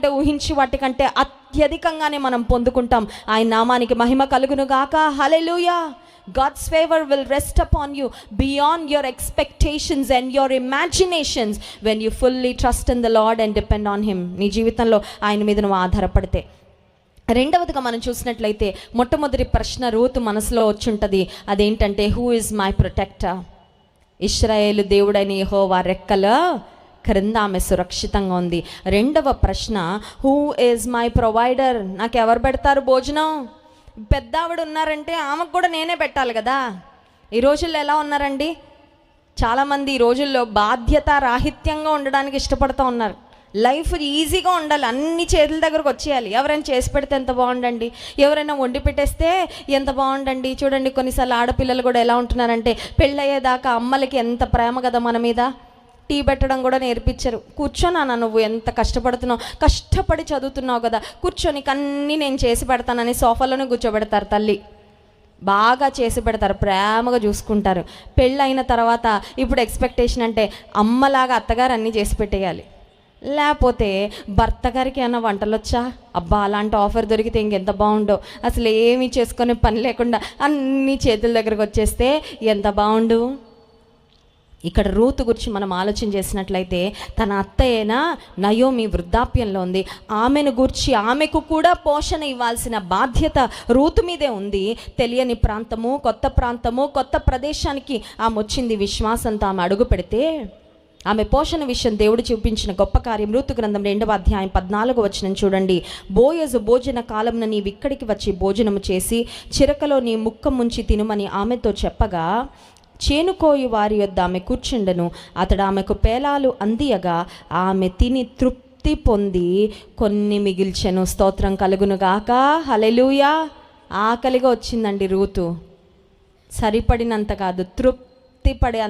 వాటికంటే ఊహించి వాటికంటే అత్యధికంగానే మనం పొందుకుంటాం. ఆయన నామానికి మహిమ కలుగును గాక. Hallelujah favour will rest rest upon you beyond your expectations and your imaginations when you fully trust in the Lord and depend on him నీ జీవితంలో ఆయన మీద నువ్వు ఆధారపడితే. రెండవదిగా మనం చూసినట్లయితే మొట్టమొదటి ప్రశ్న రూతు మనసులో వచ్చుంటుంది. అదేంటంటే హూ ఇస్ మై ప్రొటెక్టర్ ఇస్రాయేలు దేవుడైన యెహోవా రెక్కల క్రింద ఆమె సురక్షితంగా ఉంది. రెండవ ప్రశ్న హూ ఈజ్ మై ప్రొవైడర్ నాకు ఎవరు పెడతారు భోజనం? పెద్ద ఆవిడ ఉన్నారంటే ఆమెకు కూడా నేనే పెట్టాలి కదా. ఈ రోజుల్లో ఎలా ఉన్నారండి? చాలామంది ఈ రోజుల్లో బాధ్యత రాహిత్యంగా ఉండడానికి ఇష్టపడుతూ ఉన్నారు. లైఫ్ ఈజీగా ఉండాలి. అన్ని చేతుల దగ్గరకు వచ్చేయాలి. ఎవరైనా చేసి పెడితే ఎంత బాగుండండి? ఎవరైనా వండి పెట్టేస్తే ఎంత బాగుండండి? చూడండి కొన్నిసార్లు ఆడపిల్లలు కూడా ఎలా ఉంటున్నారంటే పెళ్ళయ్యేదాకా అమ్మలకి ఎంత ప్రేమ కదా మన మీద. టీ పెట్టడం కూడా నేర్పించరు. కూర్చోనా నువ్వు ఎంత కష్టపడుతున్నావు? కష్టపడి చదువుతున్నావు కదా. కూర్చొని కన్నీ నేను చేసి పెడతానని సోఫాలోనే కూర్చోబెడతారు తల్లి. బాగా చేసి పెడతారు ప్రేమగా చూసుకుంటారు. పెళ్ళైన తర్వాత ఇప్పుడు ఎక్స్పెక్టేషన్ అంటే అమ్మలాగా అత్తగారు అన్నీ చేసి పెట్టేయాలి. లేకపోతే భర్త గారికి ఏమైనా వంటలు వచ్చా? అబ్బా అలాంటి ఆఫర్ దొరికితే ఇంకెంత బాగుండో. అసలు ఏమీ చేసుకునే పని లేకుండా అన్నీ చేతుల దగ్గరకు వచ్చేస్తే ఎంత బాగుండు? ఇక్కడ రూతు గురించి మనం ఆలోచన చేసినట్లయితే తన అత్తయ్యన నయోమి వృద్ధాప్యంలో ఉంది. ఆమెను గురించి ఆమెకు కూడా పోషణ ఇవ్వాల్సిన బాధ్యత రూతు మీదే ఉంది. తెలియని ప్రాంతము కొత్త ప్రాంతము కొత్త ప్రదేశానికి ఆమె వచ్చింది విశ్వాసంతో ఆమె అడుగు పెడితే ఆమె పోషణ విషయం దేవుడు చూపించిన గొప్ప కార్యం రూతు గ్రంథం రెండవ అధ్యాయం పద్నాలుగు వచ్చిన చూడండి. బోయజు భోజన కాలంన నీవు ఇక్కడికి వచ్చి భోజనము చేసి చిరకలో నీ ముక్క ముంచి తినుమని ఆమెతో చెప్పగా చేనుకోయి వారి యొద్ద ఆమె కూర్చుండెను. అతడు ఆమెకు పేలాలు అందియగా ఆమె తిని తృప్తి పొంది కొన్ని మిగిల్చెను. స్తోత్రం కలుగునుగాక హలెలూయా ఆకలిగా వచ్చిందండి రూతు. సరిపడినంత కాదు తృప్తి పడే